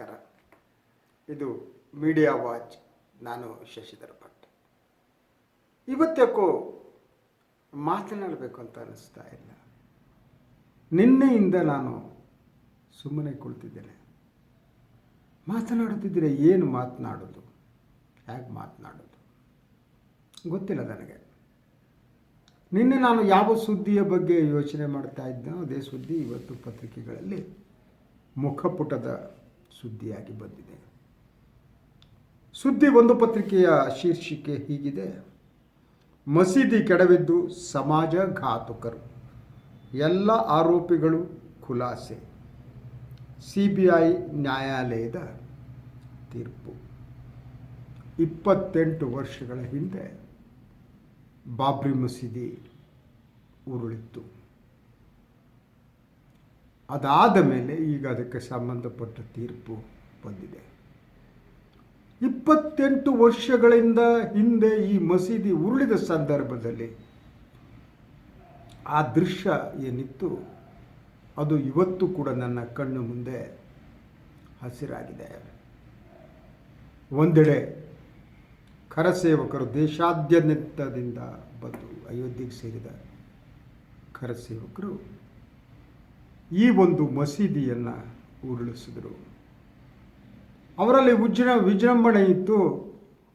ನಮಸ್ಕಾರ. ಇದು media watch ನಾನು ಶಶಿಧರ ಭಟ್. ಇವತ್ತಕ್ಕೂ ಮಾತನಾಡಬೇಕು ಅಂತ ಅನ್ನಿಸ್ತಾ ಇಲ್ಲ. ನಿನ್ನೆಯಿಂದ ನಾನು ಸುಮ್ಮನೆ ಕುಳಿತಿದ್ದೇನೆ. ಮಾತನಾಡುತ್ತಿದ್ದರೆ ಏನು ಮಾತನಾಡೋದು? ಹೇಗೆ ಮಾತನಾಡೋದು? ಗೊತ್ತಿಲ್ಲ ನನಗೆ. ನಿನ್ನೆ ನಾನು ಯಾವ ಸುದ್ದಿಯ ಬಗ್ಗೆ ಯೋಚನೆ ಮಾಡ್ತಾ ಇದ್ದೇನೋ ಅದೇ ಸುದ್ದಿ ಇವತ್ತು ಪತ್ರಿಕೆಗಳಲ್ಲಿ ಮುಖಪುಟದ ಸುದ್ದಿಯಾಗಿ ಬಂದಿದೆ. ಸುದ್ದಿ ಒಂದು ಪತ್ರಿಕೆಯ ಶೀರ್ಷಿಕೆ ಹೀಗಿದೆ. ಮಸೀದಿ ಕೆಡವಿದ್ದು ಸಮಾಜ ಘಾತುಕರು. ಎಲ್ಲ ಆರೋಪಿಗಳು ಖುಲಾಸೆ. ಸಿ ಬಿ ಐ ನ್ಯಾಯಾಲಯದ ತೀರ್ಪು. ಇಪ್ಪತ್ತೆಂಟು ವರ್ಷಗಳ ಹಿಂದೆ ಬಾಬ್ರಿ ಮಸೀದಿ ಉರುಳಿತ್ತು. ಅದಾದ ಮೇಲೆ ಈಗ ಅದಕ್ಕೆ ಸಂಬಂಧಪಟ್ಟ ತೀರ್ಪು ಬಂದಿದೆ. ಇಪ್ಪತ್ತೆಂಟು ವರ್ಷಗಳಿಂದ ಹಿಂದೆ ಈ ಮಸೀದಿ ಉರುಳಿದ ಸಂದರ್ಭದಲ್ಲಿ ಆ ದೃಶ್ಯ ಏನಿತ್ತು, ಅದು ಇವತ್ತು ಕೂಡ ನನ್ನ ಕಣ್ಣು ಮುಂದೆ ಹಸಿರಾಗಿದೆ. ಒಂದೆಡೆ ಕರಸೇವಕರು ದೇಶಾದ್ಯಂತದಿಂದ ಬಂದು ಅಯೋಧ್ಯೆಗೆ ಸೇರಿದ ಕರಸೇವಕರು ಈ ಒಂದು ಮಸೀದಿಯನ್ನು ಉರುಳಿಸಿದರು. ಅವರಲ್ಲಿ ಉಜ್ರ ವಿಜೃಂಭಣೆ ಇತ್ತು.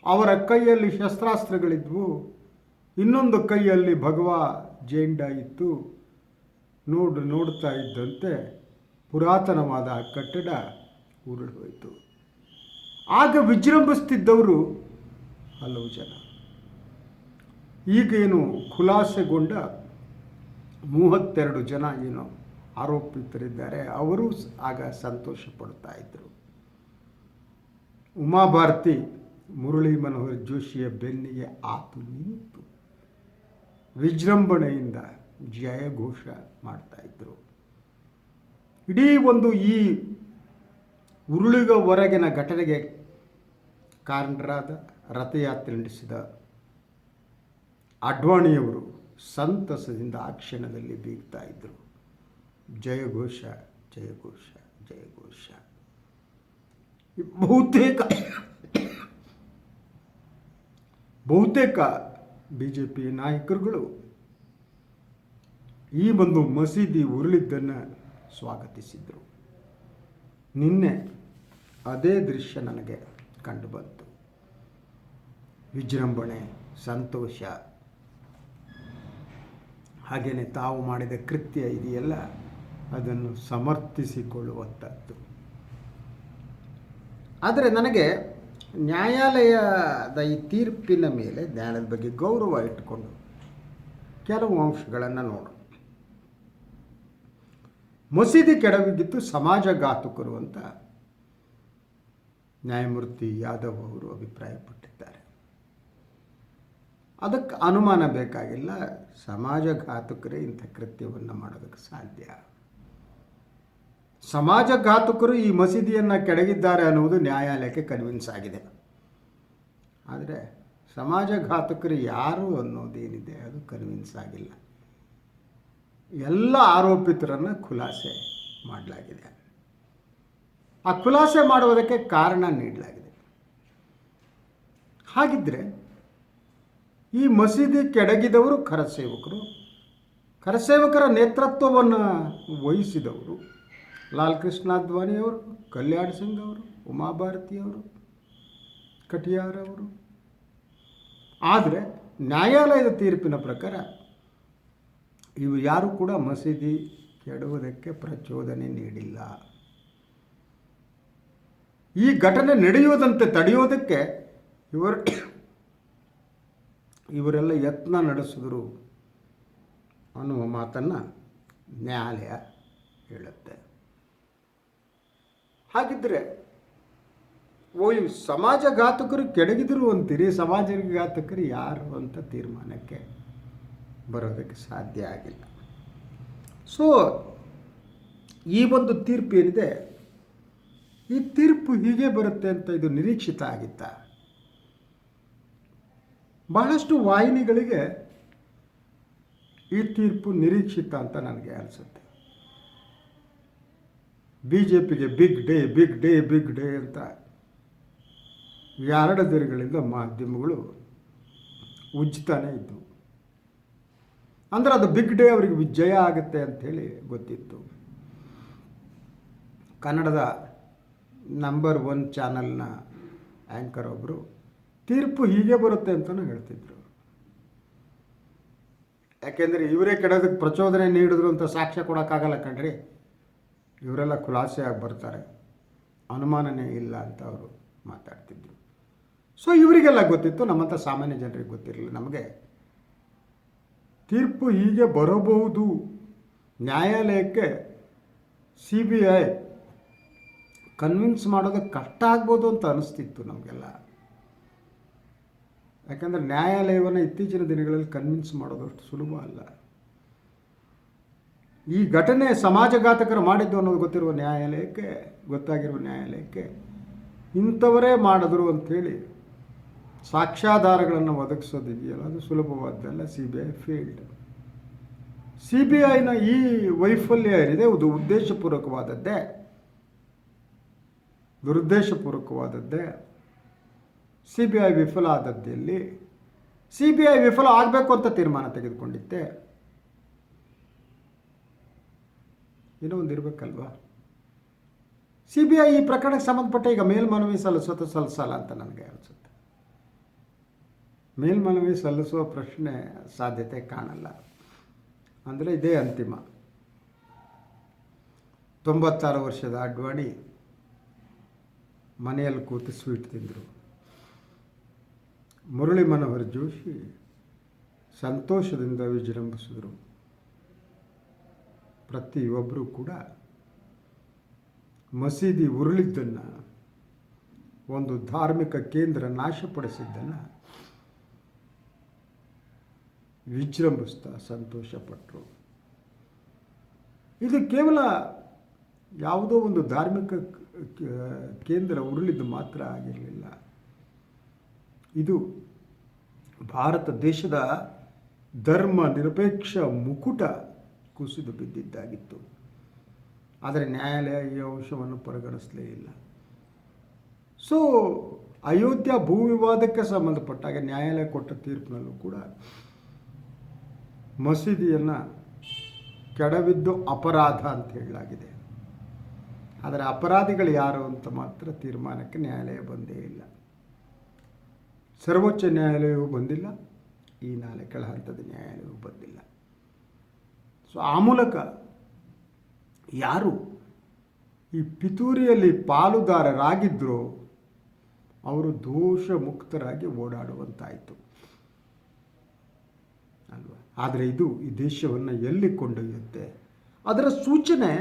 ಅವರ ಕೈಯಲ್ಲಿ ಶಸ್ತ್ರಾಸ್ತ್ರಗಳಿದ್ವು. ಇನ್ನೊಂದು ಕೈಯಲ್ಲಿ ಭಗವ ಜೇಂಡ ಇತ್ತು. ನೋಡು, ನೋಡ್ತಾ ಇದ್ದಂತೆ ಪುರಾತನವಾದ ಕಟ್ಟಡ ಉರುಳಿ ಹೋಯಿತು ಆಗ ವಿಜೃಂಭಿಸ್ತಿದ್ದವರು ಹಲವು ಜನ. ಈಗೇನು ಖುಲಾಸೆಗೊಂಡ ಮೂವತ್ತೆರಡು ಜನ ಏನು. ಆರೋಪಿತರಿದ್ದಾರೆ. ಅವರು ಆಗ ಸಂತೋಷ ಪಡ್ತಾ ಇದ್ದರು ಉಮಾಭಾರತಿ ಮುರಳಿ ಮನೋಹರ್ ಜೋಶಿಯ ಬೆನ್ನಿಗೆ ಆತು ನಿಂತು ವಿಜೃಂಭಣೆಯಿಂದ ಮಾಡ್ತಾ ಇದ್ದರು ಇಡೀ ಒಂದು ಈ ಉರುಳಿಗವರೆಗಿನ ಘಟನೆಗೆ ಕಾರಣರಾದ ರಥಯಾತ್ರೆ ನಡೆಸಿದ ಅಡ್ವಾಣಿಯವರು ಸಂತಸದಿಂದ ಆ ಕ್ಷಣದಲ್ಲಿ ಬೀಗ್ತಾ ಇದ್ದರು ಜಯಘೋಷ ಜಯಘೋಷ ಜಯಘೋಷ ಬಹುತೇಕ ಬಹುತೇಕ ಬಿ ಜೆ ಪಿ ನಾಯಕರುಗಳು ಈ ಒಂದು ಮಸೀದಿ ಉರುಳಿದ್ದನ್ನು ಸ್ವಾಗತಿಸಿದರು. ನಿನ್ನೆ ಅದೇ ದೃಶ್ಯ ನನಗೆ ಕಂಡುಬಂತು ವಿಜೃಂಭಣೆ, ಸಂತೋಷ. ಹಾಗೆಯೇ ತಾವು ಮಾಡಿದ ಕೃತ್ಯ ಇದೆಯಲ್ಲ ಅದನ್ನು ಸಮರ್ಥಿಸಿಕೊಳ್ಳುವಂಥದ್ದು. ಆದರೆ ನನಗೆ ನ್ಯಾಯಾಲಯದ ಈ ತೀರ್ಪಿನ ಮೇಲೆ ಜ್ಞಾನದ ಬಗ್ಗೆ ಗೌರವ ಇಟ್ಟುಕೊಂಡು ಕೆಲವು ಅಂಶಗಳನ್ನು ನೋಡು. ಮಸೀದಿ ಕೆಡವಿಗಿತ್ತು ಸಮಾಜಘಾತುಕರು ಅಂತ ನ್ಯಾಯಮೂರ್ತಿ ಯಾದವ್ ಅವರು ಅಭಿಪ್ರಾಯಪಟ್ಟಿದ್ದಾರೆ. ಅದಕ್ಕೆ ಅನುಮಾನ ಬೇಕಾಗಿಲ್ಲ ಸಮಾಜಘಾತುಕರೇ ಇಂಥ ಕೃತ್ಯವನ್ನು ಮಾಡೋದಕ್ಕೆ ಸಾಧ್ಯ. ಸಮಾಜಘಾತುಕರು ಈ ಮಸೀದಿಯನ್ನು ಕೆಡಗಿದ್ದಾರೆ ಅನ್ನುವುದು ನ್ಯಾಯಾಲಯಕ್ಕೆ ಕನ್ವಿನ್ಸ್ ಆಗಿದೆ. ಆದರೆ ಸಮಾಜ ಘಾತುಕರು ಯಾರು ಅನ್ನೋದೇನಿದೆ ಅದು ಕನ್ವಿನ್ಸ್ ಆಗಿಲ್ಲ. ಎಲ್ಲ ಆರೋಪಿತರನ್ನು ಖುಲಾಸೆ ಮಾಡಲಾಗಿದೆ. ಆ ಖುಲಾಸೆ ಮಾಡುವುದಕ್ಕೆ ಕಾರಣ ನೀಡಲಾಗಿದೆ. ಹಾಗಿದ್ದರೆ ಈ ಮಸೀದಿ ಕೆಡಗಿದವರು ಕರಸೇವಕರು. ಕರಸೇವಕರ ನೇತೃತ್ವವನ್ನು ವಹಿಸಿದವರು ಲಾಲ್ ಕೃಷ್ಣ ಅದ್ವಾನಿಯವರು ಕಲ್ಯಾಣ್ ಸಿಂಗ್ ಅವರು ಉಮಾಭಾರತಿಯವರು ಕಟಿಯಾರ್ ಅವರು. ಆದರೆ ನ್ಯಾಯಾಲಯದ ತೀರ್ಪಿನ ಪ್ರಕಾರ ಇವು ಯಾರು ಕೂಡ ಮಸೀದಿ ಕೆಡುವುದಕ್ಕೆ ಪ್ರಚೋದನೆ ನೀಡಿಲ್ಲ. ಈ ಘಟನೆ ನಡೆಯುವುದಂತೆ ತಡೆಯೋದಕ್ಕೆ ಇವರು ಇವರೆಲ್ಲ ಯತ್ನ ನಡೆಸಿದ್ರು ಅನ್ನುವ ಮಾತನ್ನು ನ್ಯಾಯಾಲಯ ಹೇಳುತ್ತೆ. ಹಾಗಿದ್ದರೆ ಓ ಸಮಾಜ ಘಾತಕರು ಕೆಡಗಿದ್ರು ಅಂತೀರಿ ಸಮಾಜಘಾತಕರು ಯಾರು ಅಂತ ತೀರ್ಮಾನಕ್ಕೆ ಬರೋದಕ್ಕೆ ಸಾಧ್ಯ ಆಗಿಲ್ಲ. ಸೊ ಈ ಒಂದು ತೀರ್ಪು ಏನಿದೆ? ಈ ತೀರ್ಪು ಹೀಗೆ ಬರುತ್ತೆ ಅಂತ ಇದು ನಿರೀಕ್ಷಿತ ಆಗಿತ್ತ. ಬಹಳಷ್ಟು ವಾಹಿನಿಗಳಿಗೆ ಈ ತೀರ್ಪು ನಿರೀಕ್ಷಿತ ಅಂತ ನನಗೆ ಅನಿಸುತ್ತೆ. ಬಿ ಜೆ ಪಿಗೆ big day big day big day ಅಂತ ಎರಡು ದಿನಗಳಿಂದ ಮಾಧ್ಯಮಗಳು ಉಜ್ತಾನೆ ಇದ್ದವು. ಅಂದರೆ ಅದು ಬಿಗ್ ಡೇ ಅವರಿಗೆ ವಿಜಯ ಆಗುತ್ತೆ ಅಂಥೇಳಿ ಗೊತ್ತಿತ್ತು. ಕನ್ನಡದ ನಂಬರ್ ಒನ್ ಚಾನಲ್ನ ಆ್ಯಂಕರ್ ಒಬ್ಬರು ತೀರ್ಪು ಹೀಗೆ ಬರುತ್ತೆ ಅಂತಲೂ ಹೇಳ್ತಿದ್ರು. ಯಾಕೆಂದರೆ ಇವರೇ ಕೆಡೋದಕ್ಕೆ ಪ್ರಚೋದನೆ ನೀಡಿದ್ರು ಅಂತ ಸಾಕ್ಷ್ಯ ಕೊಡೋಕ್ಕಾಗಲ್ಲ ಕಣ್ರಿ. ಇವರೆಲ್ಲ ಖುಲಾಸೆಯಾಗಿ ಬರ್ತಾರೆ. ಅನುಮಾನನೇ ಇಲ್ಲ ಅಂತ ಅವರು ಮಾತಾಡ್ತಿದ್ರು. ಸೊ ಇವರಿಗೆಲ್ಲ ಗೊತ್ತಿತ್ತು, ನಮ್ಮಂಥ ಸಾಮಾನ್ಯ ಜನರಿಗೆ ಗೊತ್ತಿರಲಿಲ್ಲ. ನಮಗೆ ತೀರ್ಪು ಹೀಗೆ ಬರಬಹುದು. ನ್ಯಾಯಾಲಯಕ್ಕೆ ಸಿ ಬಿ ಐ ಕನ್ವಿನ್ಸ್ ಮಾಡೋದು ಕಷ್ಟ ಆಗ್ಬೋದು ಅಂತ ಅನಿಸ್ತಿತ್ತು ನಮಗೆಲ್ಲ. ಯಾಕಂದರೆ ನ್ಯಾಯಾಲಯವನ್ನು ಇತ್ತೀಚಿನ ದಿನಗಳಲ್ಲಿ ಕನ್ವಿನ್ಸ್ ಮಾಡೋದು ಅಷ್ಟು ಸುಲಭ ಅಲ್ಲ. ಈ ಘಟನೆ ಸಮಾಜಘಾತಕರು ಮಾಡಿದ್ದು ಅನ್ನೋದು ಗೊತ್ತಿರುವ ನ್ಯಾಯಾಲಯಕ್ಕೆ, ಗೊತ್ತಾಗಿರುವ ನ್ಯಾಯಾಲಯಕ್ಕೆ ಇಂಥವರೇ ಮಾಡಿದ್ರು ಅಂಥೇಳಿ ಸಾಕ್ಷ್ಯಾಧಾರಗಳನ್ನು ಒದಗಿಸೋದಿದೆಯಲ್ಲ, ಅದು ಸುಲಭವಾದ್ದಲ್ಲ C B I field C B ಐನ ಈ ವೈಫಲ್ಯ ಏನಿದೆ, ಅದು ಉದ್ದೇಶಪೂರ್ವಕವಾದದ್ದೇ. ದುರುದ್ದೇಶಪೂರ್ವಕವಾದದ್ದೇ. ಸಿ ಬಿ ಐ ವಿಫಲ ಆದದ್ದಲ್ಲಿ ಸಿ ಬಿ ಐ ವಿಫಲ ಆಗಬೇಕು ಅಂತ ತೀರ್ಮಾನ ತೆಗೆದುಕೊಂಡಿದ್ದೆ. ಏನೋ ಒಂದು ಇರಬೇಕಲ್ವಾ? ಸಿ ಬಿ ಐ ಈ ಪ್ರಕರಣಕ್ಕೆ ಸಂಬಂಧಪಟ್ಟ ಈಗ ಮೇಲ್ಮನವಿ ಸಲ್ಲಿಸೋದು ಸಲ್ಲಿಸಲ್ಲ ಅಂತ ನನಗೆ ಅನಿಸುತ್ತೆ. ಮೇಲ್ಮನವಿ ಸಲ್ಲಿಸುವ ಪ್ರಶ್ನೆ ಸಾಧ್ಯತೆ ಕಾಣಲ್ಲ. ಅಂದರೆ ಇದೇ ಅಂತಿಮ. ತೊಂಬತ್ತಾರು ವರ್ಷದ ಅಡ್ವಾಣಿ ಮನೆಯಲ್ಲಿ ಕೂತು ಸ್ವೀಟ್ ತಿಂದರು. ಮುರಳಿ ಮನೋಹರ್ ಜೋಶಿ ಸಂತೋಷದಿಂದ ವಿಜೃಂಭಿಸಿದರು. ಪ್ರತಿಯೊಬ್ಬರೂ ಕೂಡ ಮಸೀದಿ ಉರುಳಿದ್ದನ್ನು, ಒಂದು ಧಾರ್ಮಿಕ ಕೇಂದ್ರ ನಾಶಪಡಿಸಿದ್ದನ್ನು ವಿಜೃಂಭಿಸ್ತಾ ಸಂತೋಷಪಟ್ಟರು ಇದು ಕೇವಲ ಯಾವುದೋ ಒಂದು ಧಾರ್ಮಿಕ ಕೇಂದ್ರ ಉರುಳಿದ್ದು ಮಾತ್ರ ಆಗಿರಲಿಲ್ಲ. ಇದು ಭಾರತ ದೇಶದ ಧರ್ಮ ನಿರಪೇಕ್ಷ ಮುಕುಟ ಕುಸಿದು ಬಿದ್ದಿದ್ದಾಗಿತ್ತು. ಆದರೆ ನ್ಯಾಯಾಲಯ ಈ ಅಂಶವನ್ನು ಪರಿಗಣಿಸಲೇ ಇಲ್ಲ. ಸೊ ಅಯೋಧ್ಯ ಭೂ ವಿವಾದಕ್ಕೆ ಸಂಬಂಧಪಟ್ಟಾಗ ನ್ಯಾಯಾಲಯ ಕೊಟ್ಟ ತೀರ್ಪಿನಲ್ಲೂ ಕೂಡ ಮಸೀದಿಯನ್ನು ಕೆಡವಿದ್ದು ಅಪರಾಧ ಅಂತ ಹೇಳಲಾಗಿದೆ. ಆದರೆ ಅಪರಾಧಿಗಳು ಯಾರು ಅಂತ ಮಾತ್ರ ತೀರ್ಮಾನಕ್ಕೆ ನ್ಯಾಯಾಲಯ ಬಂದೇ ಇಲ್ಲ. ಸರ್ವೋಚ್ಚ ನ್ಯಾಯಾಲಯವೂ ಬಂದಿಲ್ಲ. ಈ ನಾಳೆ ಕೆಳ ಹಂತದ ನ್ಯಾಯಾಲಯವೂ ಬಂದಿಲ್ಲ. ಸೊ ಆ ಮೂಲಕ ಯಾರು ಈ ಪಿತೂರಿಯಲ್ಲಿ ಪಾಲುದಾರರಾಗಿದ್ದರೋ ಅವರು ದೋಷ ಮುಕ್ತರಾಗಿ ಓಡಾಡುವಂತಾಯಿತು. ಅಲ್ವಾ? ಆದರೆ ಇದು ಈ ದೇಶವನ್ನು ಎಲ್ಲಿ ಕೊಂಡೊಯ್ಯುತ್ತೆ? ಅದರ ಸೂಚನೆ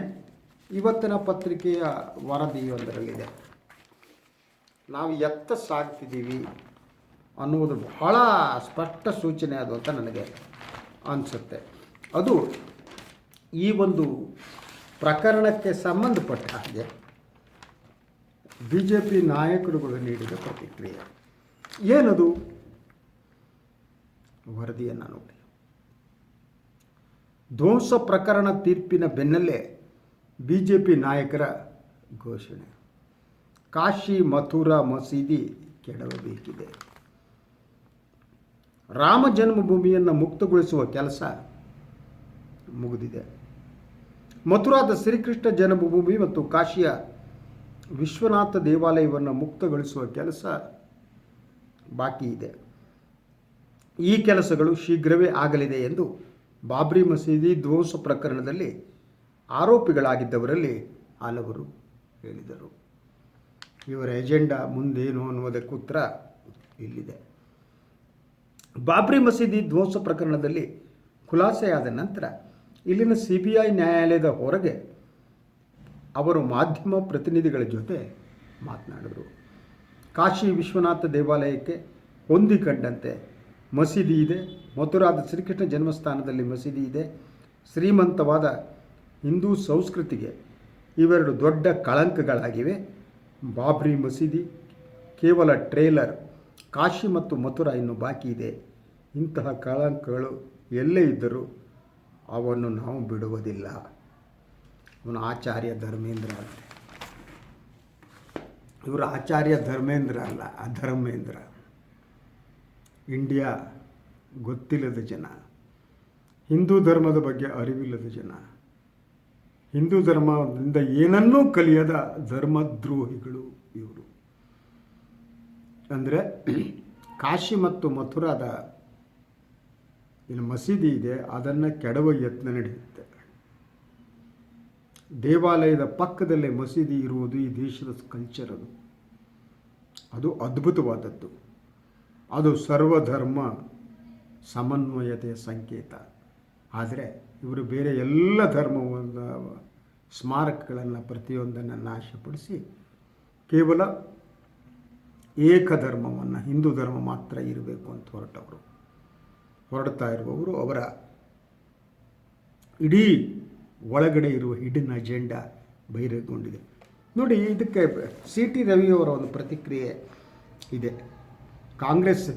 ಇವತ್ತಿನ ಪತ್ರಿಕೆಯ ವರದಿಯೊಂದರಲ್ಲಿದೆ ನಾವು ಎತ್ತ ಸಾಗ್ತಿದ್ದೀವಿ ಅನ್ನುವುದು ಬಹಳ ಸ್ಪಷ್ಟ ಸೂಚನೆ ಅದು ಅಂತ ನನಗೆ ಅನಿಸುತ್ತೆ. ಅದು ಈ ಒಂದು ಪ್ರಕರಣಕ್ಕೆ ಸಂಬಂಧಪಟ್ಟ ಹಾಗೆ ಬಿ ಜೆ ಪಿ ನಾಯಕರುಗಳು ನೀಡಿದ ಪ್ರತಿಕ್ರಿಯೆ. ಏನದು? ವರದಿಯನ್ನು ನೋಡಿ. ಧ್ವಂಸ ಪ್ರಕರಣ ತೀರ್ಪಿನ ಬೆನ್ನಲ್ಲೇ ಬಿ ಜೆ ಪಿ ನಾಯಕರ ಘೋಷಣೆ. ಕಾಶಿ ಮಥುರಾ ಮಸೀದಿ ಕೆಡವಬೇಕಿದೆ. ರಾಮ ಜನ್ಮಭೂಮಿಯನ್ನು ಮುಕ್ತಗೊಳಿಸುವ ಕೆಲಸ ಮುಗಿದಿದೆ. ಮಥುರಾದ ಶ್ರೀಕೃಷ್ಣ ಜನ್ಮಭೂಮಿ ಮತ್ತು ಕಾಶಿಯ ವಿಶ್ವನಾಥ ದೇವಾಲಯವನ್ನು ಮುಕ್ತಗೊಳಿಸುವ ಕೆಲಸ ಬಾಕಿ ಇದೆ. ಈ ಕೆಲಸಗಳು ಶೀಘ್ರವೇ ಆಗಲಿದೆ ಎಂದು ಬಾಬ್ರಿ ಮಸೀದಿ ಧ್ವಂಸ ಪ್ರಕರಣದಲ್ಲಿ ಆರೋಪಿಗಳಾಗಿದ್ದವರಲ್ಲಿ ಹಲವರು ಹೇಳಿದರು. ಇವರ ಎಜೆಂಡಾ ಮುಂದೇನು ಅನ್ನುವುದಕ್ಕೆ ಉತ್ತರ ಇಲ್ಲಿದೆ. ಬಾಬ್ರಿ ಮಸೀದಿ ಧ್ವಂಸ ಪ್ರಕರಣದಲ್ಲಿ ಖುಲಾಸೆಯಾದ ನಂತರ ಇಲ್ಲಿನ ಸಿ ಬಿ ಐ ನ್ಯಾಯಾಲಯದ ಹೊರಗೆ ಅವರು ಮಾಧ್ಯಮ ಪ್ರತಿನಿಧಿಗಳ ಜೊತೆ ಮಾತನಾಡಿದರು. ಕಾಶಿ ವಿಶ್ವನಾಥ ದೇವಾಲಯಕ್ಕೆ ಹೊಂದಿಕೊಂಡಂತೆ ಮಸೀದಿ ಇದೆ. ಮಥುರಾದ ಶ್ರೀಕೃಷ್ಣ ಜನ್ಮಸ್ಥಾನದಲ್ಲಿ ಮಸೀದಿ ಇದೆ. ಶ್ರೀಮಂತವಾದ ಹಿಂದೂ ಸಂಸ್ಕೃತಿಗೆ ಇವೆರಡು ದೊಡ್ಡ ಕಳಂಕಗಳಾಗಿವೆ. ಬಾಬ್ರಿ ಮಸೀದಿ, ಕೇವಲ ಟ್ರೇಲರ್, ಕಾಶಿ ಮತ್ತು ಮಥುರಾ ಇನ್ನು ಬಾಕಿ ಇದೆ. ಇಂತಹ ಕಳಂಕಗಳು ಎಲ್ಲೇ ಇದ್ದರೂ ಅವನ್ನು ನಾವು ಬಿಡುವುದಿಲ್ಲ. ಅವನು ಆಚಾರ್ಯ ಧರ್ಮೇಂದ್ರ ಅಂತ. ಇವರು ಆಚಾರ್ಯ ಧರ್ಮೇಂದ್ರ ಅಲ್ಲ, ಅಧರ್ಮೇಂದ್ರ. ಇಂಡಿಯಾ ಗೊತ್ತಿಲ್ಲದ ಜನ. ಹಿಂದೂ ಧರ್ಮದ ಬಗ್ಗೆ ಅರಿವಿಲ್ಲದ ಜನ. ಹಿಂದೂ ಧರ್ಮದಿಂದ ಏನನ್ನೂ ಕಲಿಯದ ಧರ್ಮದ್ರೋಹಿಗಳು ಇವರು. ಅಂದರೆ ಕಾಶಿ ಮತ್ತು ಮಥುರಾದ ಏನು ಮಸೀದಿ ಇದೆ, ಅದನ್ನು ಕೆಡವ ಯತ್ನ ನಡೆಯುತ್ತೆ. ದೇವಾಲಯದ ಪಕ್ಕದಲ್ಲೇ ಮಸೀದಿ ಇರುವುದು ಈ ದೇಶದ ಕಲ್ಚರ್ ಅದು. ಅದು ಅದ್ಭುತವಾದದ್ದು. ಅದು ಸರ್ವಧರ್ಮ ಸಮನ್ವಯತೆಯ ಸಂಕೇತ. ಆದರೆ ಇವರು ಬೇರೆ ಎಲ್ಲ ಧರ್ಮವನ್ನು, ಸ್ಮಾರಕಗಳನ್ನು ಪ್ರತಿಯೊಂದನ್ನು ನಾಶಪಡಿಸಿ ಕೇವಲ ಏಕಧರ್ಮವನ್ನು, ಹಿಂದೂ ಧರ್ಮ ಮಾತ್ರ ಇರಬೇಕು ಅಂತ ಹೊರಟವರು. ಹೊರಡ್ತಾ ಇರುವವರು ಅವರ ಇಡೀ ಒಳಗಡೆ ಇರುವ ಹಿಡನ್ ಅಜೆಂಡಾ ಬಹಿರಂಗೊಂಡಿದೆ ನೋಡಿ, ಇದಕ್ಕೆ ಸಿ ಟಿ ರವಿಯವರ ಒಂದು ಪ್ರತಿಕ್ರಿಯೆ ಇದೆ. ಕಾಂಗ್ರೆಸ್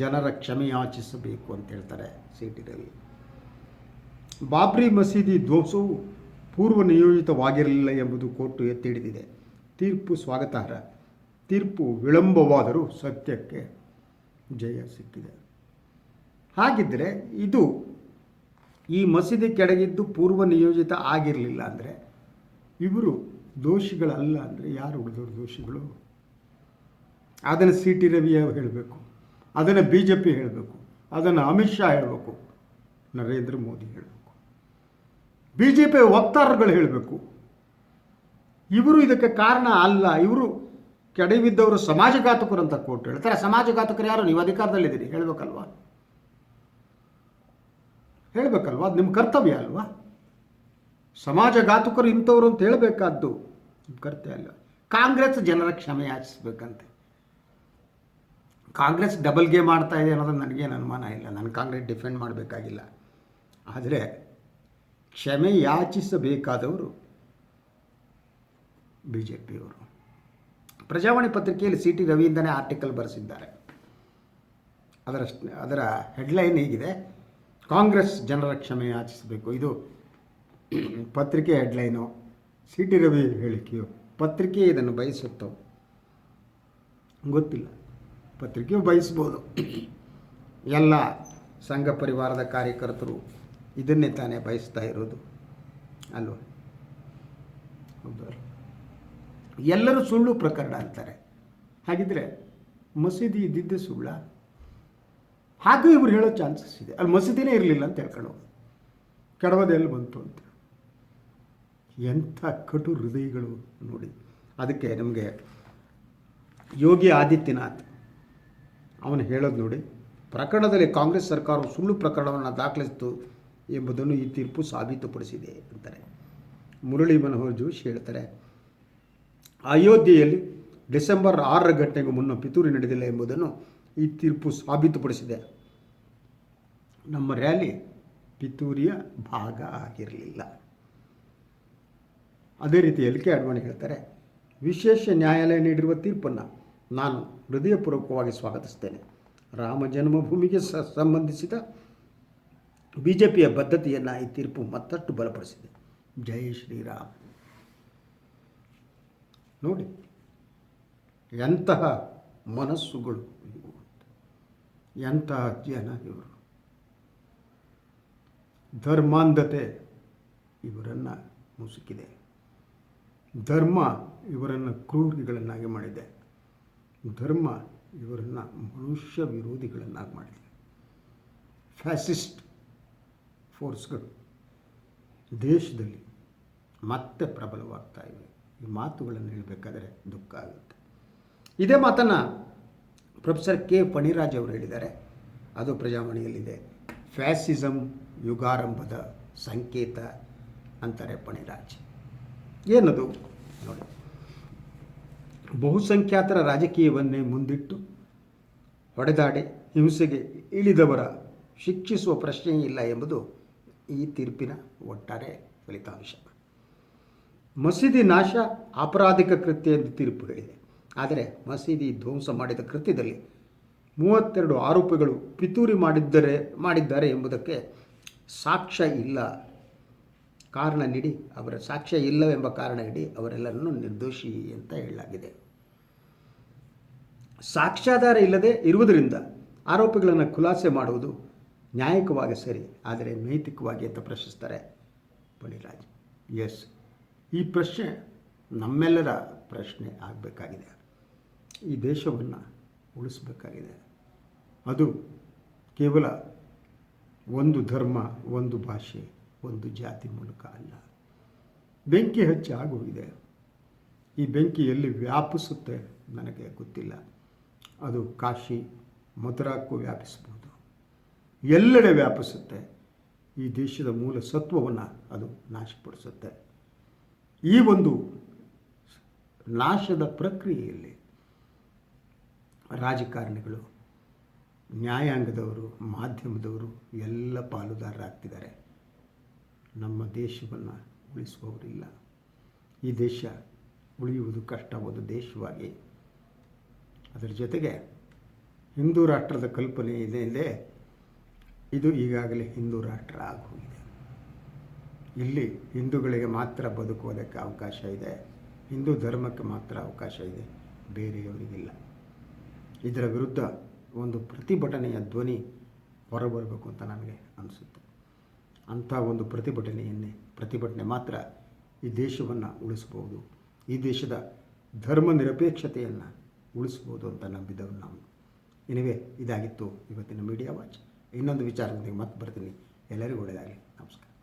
ಜನರ ಕ್ಷಮೆಯಾಚಿಸಬೇಕು ಅಂತ ಹೇಳ್ತಾರೆ ಸಿ ಟಿ ರವಿ. ಬಾಬ್ರಿ ಮಸೀದಿ ಧ್ವಂಸವು ಪೂರ್ವ ನಿಯೋಜಿತವಾಗಿರಲಿಲ್ಲ ಎಂಬುದು ಕೋರ್ಟು ಎತ್ತಿ ಹಿಡಿದಿದೆ ತೀರ್ಪು ಸ್ವಾಗತಾರ್ಹ. ತೀರ್ಪು ವಿಳಂಬವಾದರೂ ಸತ್ಯಕ್ಕೆ ಜಯ ಸಿಕ್ಕಿದೆ. ಹಾಗಿದ್ದರೆ ಇದು ಈ ಮಸೀದಿ ಕೆಡಗಿದ್ದು ಪೂರ್ವ ನಿಯೋಜಿತ ಆಗಿರಲಿಲ್ಲ ಅಂದರೆ ಇವರು ದೋಷಿಗಳಲ್ಲ ಅಂದರೆ ಯಾರು ಉಳಿದವರು ದೋಷಿಗಳು? ಅದನ್ನು ಸಿ ಟಿ ರವಿ ಹೇಳಬೇಕು. ಅದನ್ನು ಬಿ ಜೆ ಪಿ ಹೇಳಬೇಕು. ಅದನ್ನು ಅಮಿತ್ ಶಾ ಹೇಳಬೇಕು. ನರೇಂದ್ರ ಮೋದಿ ಹೇಳಬೇಕು. ಬಿ ಜೆ ಪಿ ವಕ್ತಾರರುಗಳು ಹೇಳಬೇಕು. ಇವರು ಇದಕ್ಕೆ ಕಾರಣ ಅಲ್ಲ. ಇವರು ಕೆಡವಿದ್ದವರು ಸಮಾಜಘಾತಕರು ಅಂತ ಕೋರ್ಟ್ ಹೇಳ್ತಾರೆ. ಸಮಾಜಘಾತಕರು ಯಾರು? ನೀವು ಅಧಿಕಾರದಲ್ಲಿದ್ದೀರಿ. ಹೇಳಬೇಕಲ್ವಾ? ಹೇಳಬೇಕಲ್ವಾ? ಅದು ನಿಮ್ಮ ಕರ್ತವ್ಯ ಅಲ್ವಾ? ಸಮಾಜಘಾತಕರು ಇಂಥವ್ರು ಅಂತ ಹೇಳಬೇಕಾದ್ದು ನಿಮ್ಮ ಕರ್ತವ್ಯ ಅಲ್ಲ ಕಾಂಗ್ರೆಸ್ ಜನರ ಕ್ಷಮೆ ಯಾಚಿಸ್ಬೇಕಂತೆ. ಕಾಂಗ್ರೆಸ್ ಡಬಲ್ ಗೇಮ್ ಮಾಡ್ತಾ ಇದೆ ಅನ್ನೋದು ನನಗೇನು ಅನುಮಾನ ಇಲ್ಲ. ನಾನು ಕಾಂಗ್ರೆಸ್ ಡಿಫೆಂಡ್ ಮಾಡಬೇಕಾಗಿಲ್ಲ. ಆದರೆ ಕ್ಷಮೆ ಯಾಚಿಸಬೇಕಾದವರು ಬಿ ಜೆ ಪಿಯವರು ಪ್ರಜಾವಾಣಿ ಪತ್ರಿಕೆಯಲ್ಲಿ ಸಿ ಟಿ ರವಿಯಿಂದನೇ ಆರ್ಟಿಕಲ್ ಬರೆಸಿದ್ದಾರೆ. ಅದರ ಅದರ ಹೆಡ್ಲೈನ್ ಹೀಗಿದೆ? ಕಾಂಗ್ರೆಸ್ ಜನರ ಕ್ಷಮೆ ಯಾಚಿಸಬೇಕು? ಇದು ಪತ್ರಿಕೆ ಹೆಡ್ಲೈನು. ಸಿ ಟಿ ರವಿ ಹೇಳಿಕೆಯು, ಪತ್ರಿಕೆ ಇದನ್ನು ಬಯಸುತ್ತೋ? ಗೊತ್ತಿಲ್ಲ. ಪತ್ರಿಕೆಯು ಬಯಸ್ಬೋದು. ಎಲ್ಲ ಸಂಘ ಪರಿವಾರದ ಕಾರ್ಯಕರ್ತರು ಇದನ್ನೇ ತಾನೇ ಬಯಸ್ತಾ ಇರೋದು. ಅಲ್ವ? ಎಲ್ಲರೂ ಸುಳ್ಳು ಪ್ರಕರಣ ಅಂತಾರೆ. ಹಾಗಿದ್ರೆ ಮಸೀದಿ ಇದ್ದಿದ್ದೇ ಸುಳ್ಳ? ಹಾಗೂ ಇವ್ರು ಹೇಳೋ ಚಾನ್ಸಸ್ ಇದೆ. ಅಲ್ಲಿ ಮಸೀದಿನೇ ಇರಲಿಲ್ಲ ಅಂತ ಹೇಳ್ಕೊಂಡು ಹೋಗೋದು ಕೆಡವದೆ ಎಲ್ಲಿ ಬಂತು ಅಂತ. ಎಂಥ ಕಟು ಹೃದಯಗಳು ನೋಡಿ. ಅದಕ್ಕೆ ನಮಗೆ ಯೋಗಿ ಆದಿತ್ಯನಾಥ್ ಅವನು ಹೇಳೋದು ನೋಡಿ, ಪ್ರಕರಣದಲ್ಲಿ ಕಾಂಗ್ರೆಸ್ ಸರ್ಕಾರವು ಸುಳ್ಳು ಪ್ರಕರಣವನ್ನು ದಾಖಲಿಸಿತು ಎಂಬುದನ್ನು ಈ ತೀರ್ಪು ಸಾಬೀತುಪಡಿಸಿದೆ ಅಂತಾರೆ. ಮುರಳಿ ಮನೋಹರ್ ಜೋಶಿ ಹೇಳ್ತಾರೆ, ಅಯೋಧ್ಯೆಯಲ್ಲಿ ಡಿಸೆಂಬರ್ ಆರರ ಘಟನೆಗೂ ಮುನ್ನ ಪಿತೂರಿ ನಡೆದಿಲ್ಲ ಎಂಬುದನ್ನು ಈ ತೀರ್ಪು ಸಾಬೀತುಪಡಿಸಿದೆ. ನಮ್ಮ ರ್ಯಾಲಿ ಪಿತೂರಿಯ ಭಾಗ ಆಗಿರಲಿಲ್ಲ. ಅದೇ ರೀತಿ ಎಲ್ ಕೆ ಅಡ್ವಾಣಿ ಹೇಳ್ತಾರೆ, ವಿಶೇಷ ನ್ಯಾಯಾಲಯ ನೀಡಿರುವ ತೀರ್ಪನ್ನು ನಾನು ಹೃದಯಪೂರ್ವಕವಾಗಿ ಸ್ವಾಗತಿಸ್ತೇನೆ. ರಾಮ ಜನ್ಮಭೂಮಿಗೆ ಸಂಬಂಧಿಸಿದ ಬಿ ಜೆ ಪಿಯ ಬದ್ಧತೆಯನ್ನು ಈ ತೀರ್ಪು ಮತ್ತಷ್ಟು ಬಲಪಡಿಸಿದೆ. ಜೈ ಶ್ರೀರಾಮ್. ನೋಡಿ, ಎಂತಹ ಮನಸ್ಸುಗಳು ಎಂತಹ ಜನ ಇವರು? ಧರ್ಮಾಂಧತೆ ಇವರನ್ನು ಮುಸುಕಿದೆ. ಧರ್ಮ ಇವರನ್ನು ಕ್ರೂರಿಗಳನ್ನಾಗಿ ಮಾಡಿದೆ. ಧರ್ಮ ಇವರನ್ನು ಮನುಷ್ಯ ವಿರೋಧಿಗಳನ್ನಾಗಿ ಮಾಡಿದೆ. ಫ್ಯಾಸಿಸ್ಟ್ ಫೋರ್ಸ್ಗಳು ದೇಶದಲ್ಲಿ ಮತ್ತೆ ಪ್ರಬಲವಾಗ್ತಾ ಇವೆ. ಈ ಮಾತುಗಳನ್ನು ಹೇಳಬೇಕಾದ್ರೆ ದುಃಖ ಆಗುತ್ತೆ. ಇದೇ ಮಾತನ್ನು ಪ್ರೊಫೆಸರ್ ಕೆ ಪಣಿರಾಜ್ ಅವರು ಹೇಳಿದ್ದಾರೆ. ಅದು ಪ್ರಜಾವಾಣಿಯಲ್ಲಿದೆ. ಫ್ಯಾಸಿಸಮ್ ಯುಗಾರಂಭದ ಸಂಕೇತ ಅಂತಾರೆ ಪಣಿರಾಜ್ ಏನದು? ನೋಡಿ. ಬಹುಸಂಖ್ಯಾತರ ರಾಜಕೀಯವನ್ನೇ ಮುಂದಿಟ್ಟು ಹೊಡೆದಾಡಿ ಹಿಂಸೆಗೆ ಇಳಿದವರ ಶಿಕ್ಷಿಸುವ ಪ್ರಶ್ನೆಯೇ ಇಲ್ಲ ಎಂಬುದು ಈ ತೀರ್ಪಿನ ಒಟ್ಟಾರೆ ಫಲಿತಾಂಶ. ಮಸೀದಿ ನಾಶ ಅಪರಾಧಿಕ ಕೃತ್ಯ ಎಂದು ತೀರ್ಪು ಹೇಳಿದೆ ಆದರೆ ಮಸೀದಿ ಧ್ವಂಸ ಮಾಡಿದ ಕೃತ್ಯದಲ್ಲಿ ಮೂವತ್ತೆರಡು ಆರೋಪಿಗಳು ಪಿತೂರಿ ಮಾಡಿದ್ದರೆ, ಮಾಡಿದ್ದಾರೆ ಎಂಬುದಕ್ಕೆ ಸಾಕ್ಷ್ಯ ಇಲ್ಲ. ಕಾರಣ ನೀಡಿ, ಅವರ ಸಾಕ್ಷ್ಯ ಇಲ್ಲವೆಂಬ ಕಾರಣ ನೀಡಿ ಅವರೆಲ್ಲರನ್ನು ನಿರ್ದೋಷಿ ಅಂತ ಹೇಳಲಾಗಿದೆ. ಸಾಕ್ಷ್ಯಾಧಾರ ಇಲ್ಲದೆ ಇರುವುದರಿಂದ ಆರೋಪಿಗಳನ್ನು ಖುಲಾಸೆ ಮಾಡುವುದು ನ್ಯಾಯಿಕವಾಗಿ ಸರಿ, ಆದರೆ ನೈತಿಕವಾಗಿ ಅಂತ ಪ್ರಶ್ನಿಸ್ತಾರೆ ಬಳಿರಾಜ್ ಎಸ್. ಈ ಪ್ರಶ್ನೆ ನಮ್ಮೆಲ್ಲರ ಪ್ರಶ್ನೆ ಆಗಬೇಕಾಗಿದೆ. ಈ ದೇಶವನ್ನು ಉಳಿಸಬೇಕಾಗಿದೆ. ಅದು ಕೇವಲ ಒಂದು ಧರ್ಮ, ಒಂದು ಭಾಷೆ, ಒಂದು ಜಾತಿ ಮೂಲಕ ಅಲ್ಲ. ಬೆಂಕಿ ಹಚ್ಚಿ ಆಗೋಗಿದೆ. ಈ ಬೆಂಕಿ ಎಲ್ಲಿ ವ್ಯಾಪಿಸುತ್ತೆ ನನಗೆ ಗೊತ್ತಿಲ್ಲ. ಅದು ಕಾಶಿ, ಮಥುರಾಕ್ಕೂ ವ್ಯಾಪಿಸಬಹುದು. ಎಲ್ಲೆಡೆ ವ್ಯಾಪಿಸುತ್ತೆ. ಈ ದೇಶದ ಮೂಲ ಸತ್ವವನ್ನು ಅದು ನಾಶಪಡಿಸುತ್ತೆ. ಈ ಒಂದು ನಾಶದ ಪ್ರಕ್ರಿಯೆಯಲ್ಲಿ ರಾಜಕಾರಣಿಗಳು, ನ್ಯಾಯಾಂಗದವರು, ಮಾಧ್ಯಮದವರು ಎಲ್ಲ ಪಾಲುದಾರರಾಗ್ತಿದ್ದಾರೆ. ನಮ್ಮ ದೇಶವನ್ನು ಉಳಿಸುವವರಿಲ್ಲ. ಈ ದೇಶ ಉಳಿಯುವುದು ಕಷ್ಟವಾದ ದೇಶವಾಗಿ ಅದರ ಜೊತೆಗೆ ಹಿಂದೂ ರಾಷ್ಟ್ರದ ಕಲ್ಪನೆ ಇದೆ ಇದೆ ಇದು ಈಗಾಗಲೇ ಹಿಂದೂ ರಾಷ್ಟ್ರ ಆಗೋಗಿದೆ. ಇಲ್ಲಿ ಹಿಂದೂಗಳಿಗೆ ಮಾತ್ರ ಬದುಕೋದಕ್ಕೆ ಅವಕಾಶ ಇದೆ. ಹಿಂದೂ ಧರ್ಮಕ್ಕೆ ಮಾತ್ರ ಅವಕಾಶ ಇದೆ. ಬೇರೆಯವರಿಗಿಲ್ಲ. ಇದರ ವಿರುದ್ಧ ಒಂದು ಪ್ರತಿಭಟನೆಯ ಧ್ವನಿ ಹೊರಬರಬೇಕು ಅಂತ ನನಗೆ ಅನಿಸುತ್ತೆ. ಅಂಥ ಒಂದು ಪ್ರತಿಭಟನೆಯನ್ನೇ, ಪ್ರತಿಭಟನೆ ಮಾತ್ರ ಈ ದೇಶವನ್ನು ಉಳಿಸ್ಬೋದು. ಈ ದೇಶದ ಧರ್ಮ ನಿರಪೇಕ್ಷತೆಯನ್ನು ಉಳಿಸ್ಬೋದು ಅಂತ ನಂಬಿದವರು ನಾವು ಎನಿವೆ, ಇದಾಗಿತ್ತು ಇವತ್ತಿನ ಮೀಡಿಯಾ ವಾಚ್ ಇನ್ನೊಂದು ವಿಚಾರದೊಂದಿಗೆ ಮತ್ತೆ ಬರ್ತೀನಿ. ಎಲ್ಲರಿಗೂ ಒಳ್ಳೆಯದಾಗಲಿ. ನಮಸ್ಕಾರ.